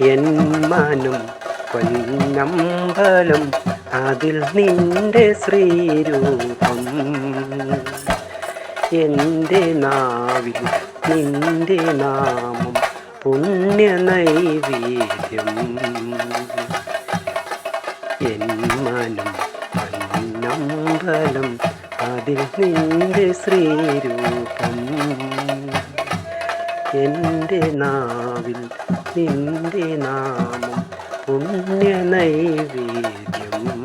N മനം പൊന്നമ്പലം അതിൽ നിന്റെ ശ്രീരൂപം. എന്റെ നാവിൽ നിന്റെ നാമം പുണ്യ നൈവേദ്യം എൻ മനം പൊന്നമ്പലം അതിൽ നിന്റെ ശ്രീരൂപം. എന്റെ നാവിൽ നിന്റെ നാമം പുണ്യ നൈവേദ്യം